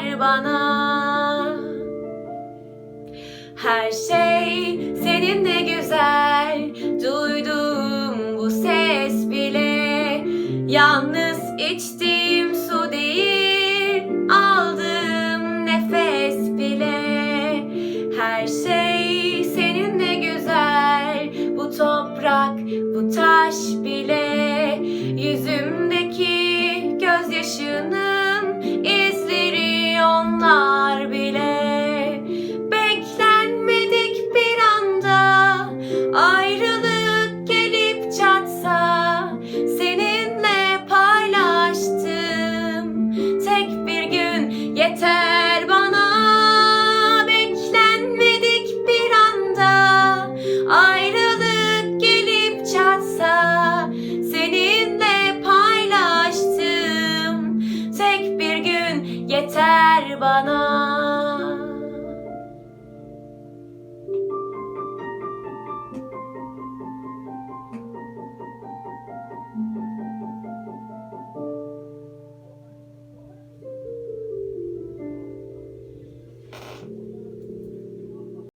yeter bana. Her şey seninle güzel. Duyduğum bu ses bile. Yalnız içtiğim su değil Aldığım nefes bile. Her şey seninle güzel. Bu toprak, bu taş bile. Yüzümdeki yeter bana